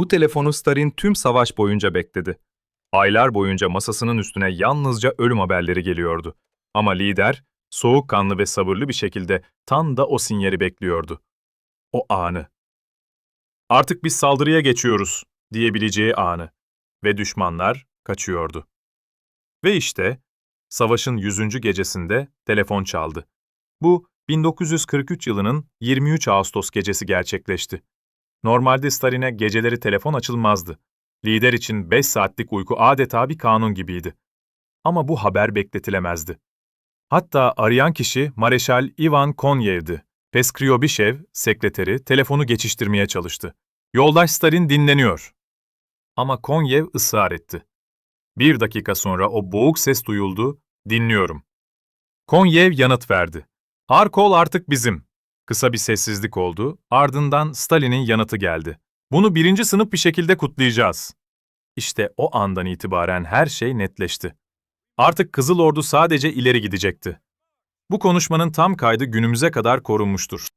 Bu telefonu Stalin tüm savaş boyunca bekledi. Aylar boyunca masasının üstüne yalnızca ölüm haberleri geliyordu. Ama lider, soğukkanlı ve sabırlı bir şekilde tam da o sinyali bekliyordu. O anı. Artık biz saldırıya geçiyoruz diyebileceği anı. Ve düşmanlar kaçıyordu. Ve işte, savaşın 100. gecesinde telefon çaldı. Bu, 1943 yılının 23 Ağustos gecesi gerçekleşti. Normalde Stalin'e geceleri telefon açılmazdı. Lider için 5 saatlik uyku adeta bir kanun gibiydi. Ama bu haber bekletilemezdi. Hatta arayan kişi Mareşal Ivan Konyev'di. Peskriobishev, sekreteri, telefonu geçiştirmeye çalıştı. Yoldaş Stalin dinleniyor. Ama Konyev ısrar etti. Bir dakika sonra o boğuk ses duyuldu, dinliyorum. Konyev yanıt verdi. Harkol artık bizim. Kısa bir sessizlik oldu, ardından Stalin'in yanıtı geldi. Bunu birinci sınıf bir şekilde kutlayacağız. İşte o andan itibaren her şey netleşti. Artık Kızıl Ordu sadece ileri gidecekti. Bu konuşmanın tam kaydı günümüze kadar korunmuştur.